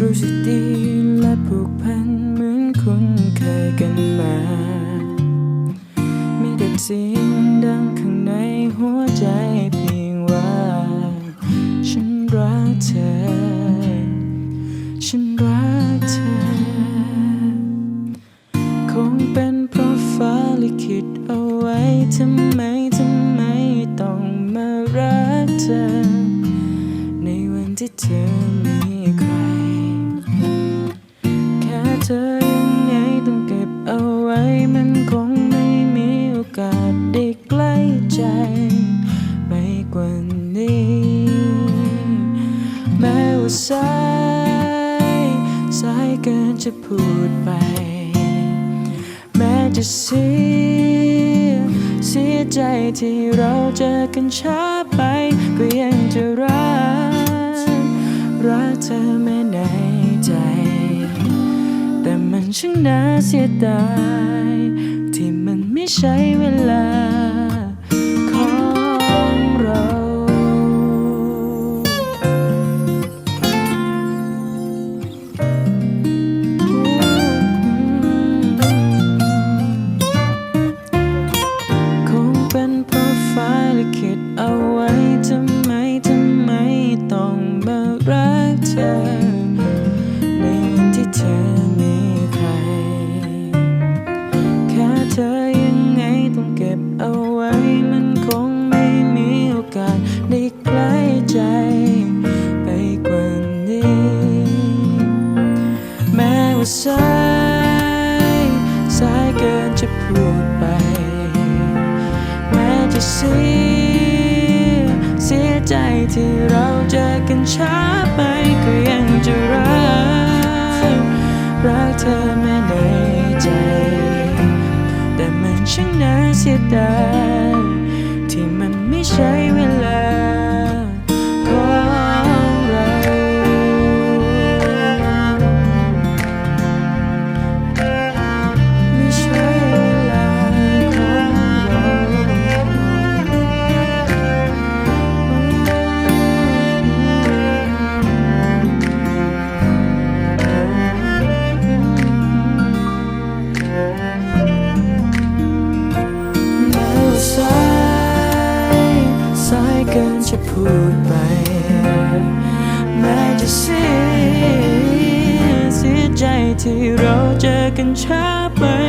รู้สึกดีและผูกพันเหมือนคุ้นเคยกันมา มีแต่เสียงดังข้างในหัวใจเพียงว่า ฉันรักเธอ ฉันรักเธอ คงเป็นเพราะฟ้าลิขิตเอาไว้ทำไม สายเกินจะพูดไป แม้จะเสียเสียใจที่เราเจอกันช้าไป ก็ยังจะรัก รักเธอแม้ในใจ แต่มันช่างน่าเสียดาย ที่มันไม่ใช่เวลา สายสายเกินจะพูดไป แม้จะเสียเสียใจที่เราเจอกันช้าไปก็ยังจะรักรักเธอแม้ในใจ แต่มันช่างน่าเสียดายที่มันไม่ใช่เว จะพูดไป แม้จะเสียเสียใจที่เราเจอกันช้าไป